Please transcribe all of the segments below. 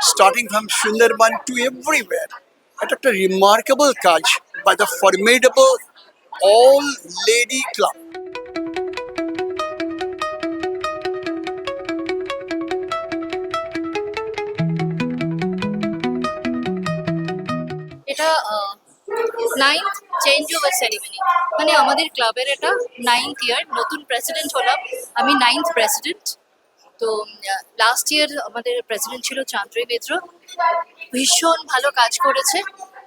starting from Sundarban to everywhere. এটা একটা remarkable কাজ by the formidable all lady club এটা নাইন্থ চেঞ্জ ওভার সেরিমনি মানে আমাদের ক্লাবের এটা নাইন্থ ইয়ার নতুন প্রেসিডেন্ট হলাম। আমি নাইন্থ প্রেসিডেন্ট তো লাস্ট ইয়ার আমাদের প্রেসিডেন্ট ছিল চান্দ্রী মিত্র ভীষণ ভালো কাজ করেছে।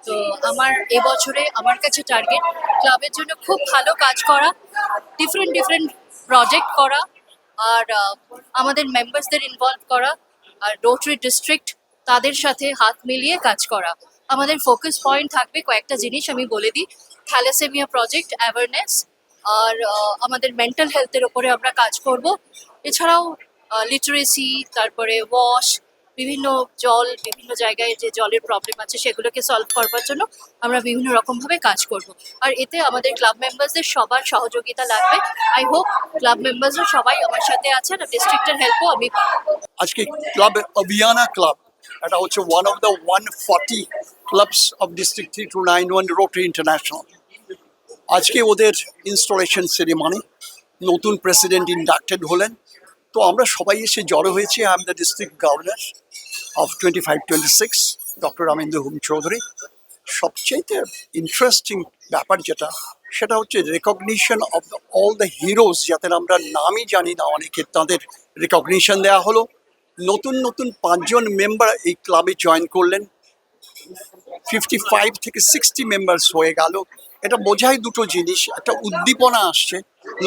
তো, আমার এবছরে আমার কাছে টার্গেট ক্লাবের জন্য খুব ভালো কাজ করা ডিফারেন্ট ডিফারেন্ট প্রজেক্ট করা, আর আমাদের মেম্বার্সদের ইনভলভ করা, আর রোটারি ডিস্ট্রিক্ট তাদের সাথে হাত মিলিয়ে কাজ করা। আমাদের ফোকাস পয়েন্ট থাকবে কয়েকটা জিনিস আমি বলে দিই। থ্যালাসেমিয়া প্রজেক্ট অ্যাওয়ারনেস আর আমাদের মেন্টাল হেলথের ওপরে আমরা কাজ করব। এছাড়াও লিটারেসি তারপরে ওয়াশ বিভিন্ন জল, বিভিন্ন জায়গায় যে জলের প্রবলেম আছে সেগুলোকে সলভ করবার জন্য আমরা বিভিন্ন রকমভাবে কাজ করব। আর এতে আমাদের ক্লাব মেম্বারসদের সবার সহযোগিতা লাগবে। আই হোপ ক্লাব মেম্বার্সরা সবাই আমার সাথে আছেন আর ডিস্ট্রিক্টের হেল্পও আমি আজকে ক্লাব অভিয়ানা ক্লাব এটা হচ্ছে one of the one forty clubs of district three two nine one Rotary International আজকে ওদের ইনস্টলেশন সেরিমনি নতুন প্রেসিডেন্ট ইন্ডাক্টেড হলেন। তো আমরা সবাই এসে জড়ো হয়েছি। I am the district governor of twenty five twenty six doctor Ramendra Hom Chowdhury সবচেয়ে ইন্টারেস্টিং ব্যাপার যেটা, সেটা হচ্ছে recognition of all the heroes যাদের আমরা নামই জানি না, অনেকে তাদের রেকগনিশন দেওয়া হলো। নতুন নতুন পাঁচজন মেম্বার এই ক্লাবে জয়েন করলেন। ফিফটি ফাইভ থেকে সিক্সটি মেম্বার্স হয়ে গেল। এটা বোঝায় দুটো জিনিস, একটা উদ্দীপনা আসছে,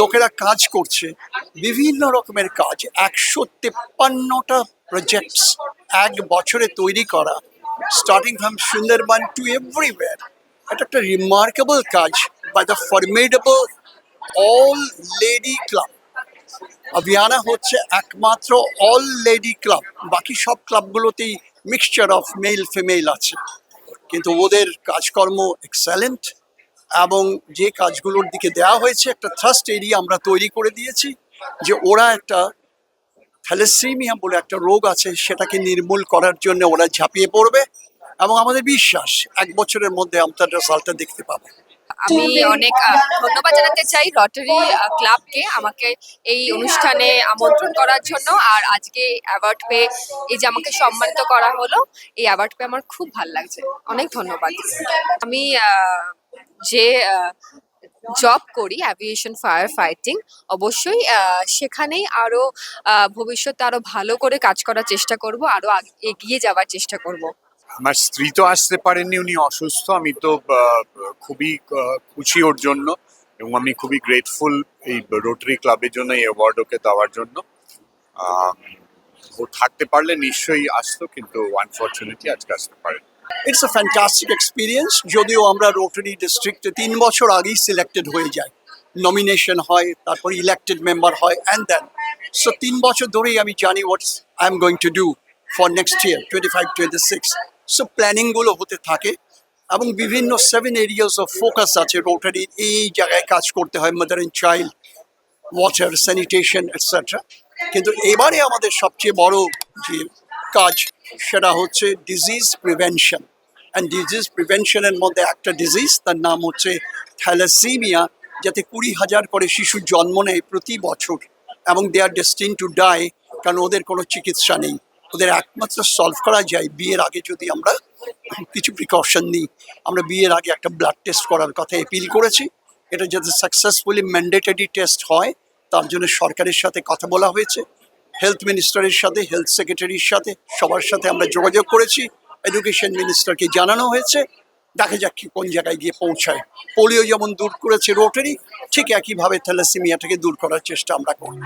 লোকেরা কাজ করছে। বিভিন্ন রকমের কাজ, একশো তেপ্পান্নটা প্রজেক্টস এক বছরে তৈরি করা starting from Sundarban to everywhere এটা একটা রিমার্কেবল কাজ by the formidable all lady club Abhiyana হচ্ছে একমাত্র অল লেডি ক্লাব বাকি সব ক্লাবগুলোতেই মিক্সচার অফ মেল ফিমেল আছে। কিন্তু ওদের কাজকর্ম এক্সেলেন্ট এবং যে কাজগুলোর দিকে দেওয়া হয়েছে, একটা থ্রাস্ট এরিয়া আমরা তৈরি করে দিয়েছি। যে ওরা একটা থ্যালেসিমিয়া বলে একটা রোগ আছে সেটাকে নির্মূল করার জন্য ওরা ঝাঁপিয়ে পড়বে এবং আমাদের বিশ্বাস এক বছরের মধ্যে আমরা রেজাল্টটা দেখতে পাবো। আমি অনেক ধন্যবাদ জানাতে চাই রটারি ক্লাবকে আমাকে এই অনুষ্ঠানে আমন্ত্রণ করার জন্য। আর আজকে অ্যাওয়ার্ড পেয়ে এই যে আমাকে সম্মানিত করা হলো এই অ্যাওয়ার্ড পেয়ে আমার খুব ভালো লাগছে। অনেক ধন্যবাদ। আমি আহ, যে জব করি অ্যাভিয়েশন ফায়ার ফাইটিং অবশ্যই সেখানেই আরও আহ, ভবিষ্যতে আরও ভালো করে কাজ করার চেষ্টা করব আরও এগিয়ে যাওয়ার চেষ্টা করব। আমার স্ত্রী তো আসতে পারেননি উনি অসুস্থ আমি তো খুবই খুশি ওর জন্য এবং আমি খুবই গ্রেটফুল এই রোটারি ক্লাবের জন্য এই অ্যাওয়ার্ড ওকে দেওয়ার জন্য। ও থাকতে পারলে নিশ্চয়ই আসতো কিন্তু আনফর্চুনেটলি আজকে আসতে পারেন ইটস আ ফ্যান্টাস্টিক এক্সপিরিয়েন্স যদিও আমরা রোটারি ডিস্ট্রিক্টে তিন বছর আগেই সিলেক্টেড হয়ে যাই। নমিনেশন হয়, তারপর ইলেক্টেড মেম্বার হয় অ্যান্ড দেন সো তিন বছর ধরেই আমি জানি what's I am going to do for next year twenty five twenty six so প্ল্যানিংগুলো হতে থাকে, এবং বিভিন্ন সেভেন এরিয়াস অফ ফোকাস আছে রোটারি এই জায়গায় কাজ করতে হয় mother and child water sanitation etcetera কিন্তু এবারে আমাদের সবচেয়ে বড় যে কাজ, সেটা হচ্ছে ডিজিজ প্রিভেনশন অ্যান্ড ডিজিজ প্রিভেনশনের মধ্যে একটা ডিজিজ তার নাম হচ্ছে থ্যালাসিমিয়া যাতে কুড়ি হাজার করে শিশু জন্ম নেয় প্রতি বছর, এবং দে আর ডেস্টিন টু ডাই কারণ ওদের কোনো চিকিৎসা নেই। ওদের একমাত্র সলভ করা যায় বিয়ের আগে যদি আমরা কিছু প্রিকশন নিই। আমরা বিয়ের আগে একটা ব্লাড টেস্ট করার কথা এপিল করেছি। এটা যাতে সাকসেসফুলি ম্যান্ডেটরি টেস্ট হয়, তার জন্য সরকারের সাথে কথা বলা হয়েছে। হেলথ মিনিস্টারের সাথে হেলথ সেক্রেটারির সাথে, সবার সাথে আমরা যোগাযোগ করেছি। এডুকেশন মিনিস্টারকে জানানো হয়েছে। দেখা যাক কি কোন জায়গায় গিয়ে পৌঁছায়। পোলিও যেমন দূর করেছে রোটারি ঠিক একইভাবে থ্যালাসিমিয়াটাকে দূর করার চেষ্টা আমরা করব